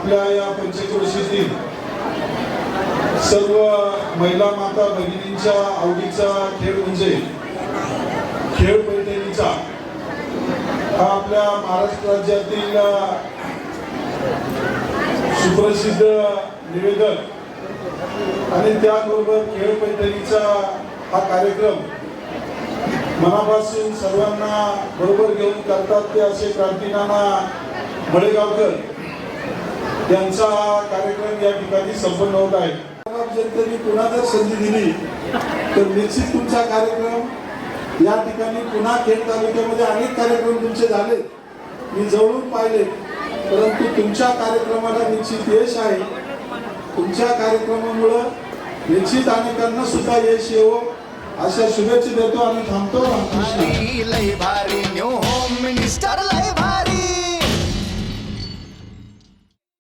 आपल्या या पंचक्रोशीतील सर्व महिला माता भगिनींच्या आवडीचा खेळ म्हणजे खेळ पैठणीचा हा आपल्या महाराष्ट्र राज्यातील सुप्रसिद्ध निवेदक आणि त्याबरोबर खेळ पैठणीचा हा कार्यक्रम मनापासून सर्वांना बरोबर घेऊन करतात ते असे क्रांतीनाना मळेगावकर यांचा हा कार्यक्रम या ठिकाणी संपन्न होत आहे. जनतेने पुन्हा जर संधी दिली तर निश्चित तुमचा कार्यक्रम या ठिकाणी पुन्हा खेड तालुक्यामध्ये अनेक कार्यक्रम तुमचे झाले. मी जवळून पाहिले परंतु तुमच्या कार्यक्रमाला निश्चित यश आहे. तुमच्या कार्यक्रमामुळं निश्चित अनेकांना सुद्धा यश येवो अशा शुभेच्छा देतो आणि थांबतो रामकृष्ण.